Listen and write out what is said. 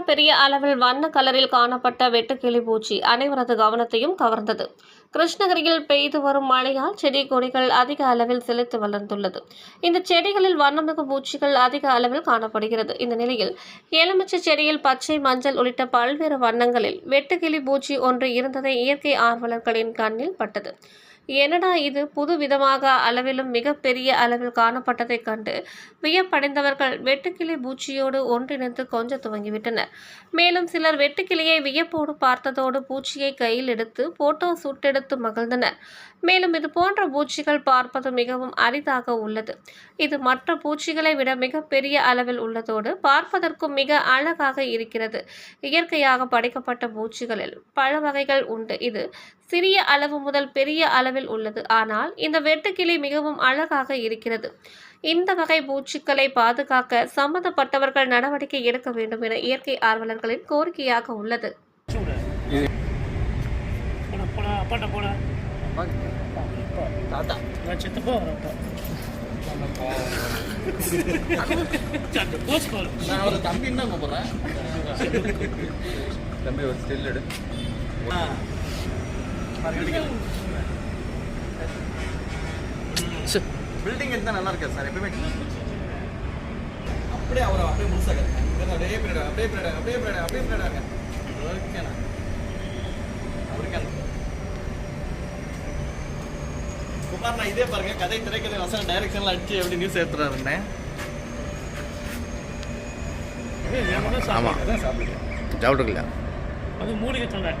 பெரிய அளவில் வண்ண கலரில் காணப்பட்ட வெட்டுக்கிளி பூச்சி அனைவரது கவனத்தையும் கவர்ந்தது. கிருஷ்ணகிரியில் பெய்து வரும் மழையால் செடி கொடிகள் அதிக அளவில் செழித்து வளர்ந்துள்ளது. இந்த செடிகளில் வண்ணமிகு பூச்சிகள் அதிக அளவில் காணப்படுகிறது. இந்த நிலையில் எலுமிச்சை செடியில் பச்சை மஞ்சள் உள்ளிட்ட பல்வேறு வண்ணங்களில் வெட்டுக்கிளி பூச்சி ஒன்று இருந்ததை இயற்கை ஆர்வலர்களின் கண்ணில் பட்டது. என்னடா இது புது விதமாக அளவிலும் மிகப்பெரிய அளவில் காணப்பட்டதைக் கண்டு வியப்படைந்தவர்கள் வெட்டுக்கிளி பூச்சியோடு ஒன்றிணைந்து கொஞ்ச துவங்கிவிட்டனர். மேலும் சிலர் வெட்டுக்கிளியை வியப்போடு பார்த்ததோடு பூச்சியை கையில் எடுத்து போட்டோ சுட்டெடுத்து மகிழ்ந்தனர். மேலும் இது போன்ற பூச்சிகள் பார்ப்பது மிகவும் அரிதாக உள்ளது. இது மற்ற பூச்சிகளை விட மிகப்பெரிய அளவில் உள்ளதோடு பார்ப்பதற்கும் மிக அழகாக இருக்கிறது. இயற்கையாக படைக்கப்பட்ட பூச்சிகளில் பல வகைகள் உண்டு. இது சிறிய அளவு முதல் பெரிய அளவில் உள்ளது. ஆனால் இந்த வெட்டுக்கிளி மிகவும் அழகாக இருக்கிறது. இந்த வகை பூச்சிகளை பாதுகாக்க சம்பந்தப்பட்டவர்கள் நடவடிக்கை எடுக்க வேண்டும் என இயற்கை ஆர்வலர்களின் கோரிக்கையாக உள்ளது. நான் ஒரு தம்பி என்ன கூப்பிடுறேன் தம்பி ஒரு ஸ்டில் எடு. பில்டிங் இருந்தால் நல்லா இருக்கா சார் எப்பவுமே அப்படியே அவரை அப்படியே முழுசாக அப்படியே பின்னாடி அப்படியே பின்னாடி அப்படியே பின்னாடி அப்படியே பின்னாடி ஓகேண்ணா அவருக்கு குமார்ண்ணா இதே பாருங்க கதை திரைக்கதை வசனம் டைரக்ஷன்ல அடிச்சு எப்படி நியூஸ் எடுத்துறாருண்ணே ஆமாம் அதான் சாப்பிடுறேன் சாப்பிட்டுக்கல அது மூலிகை சொன்னேன்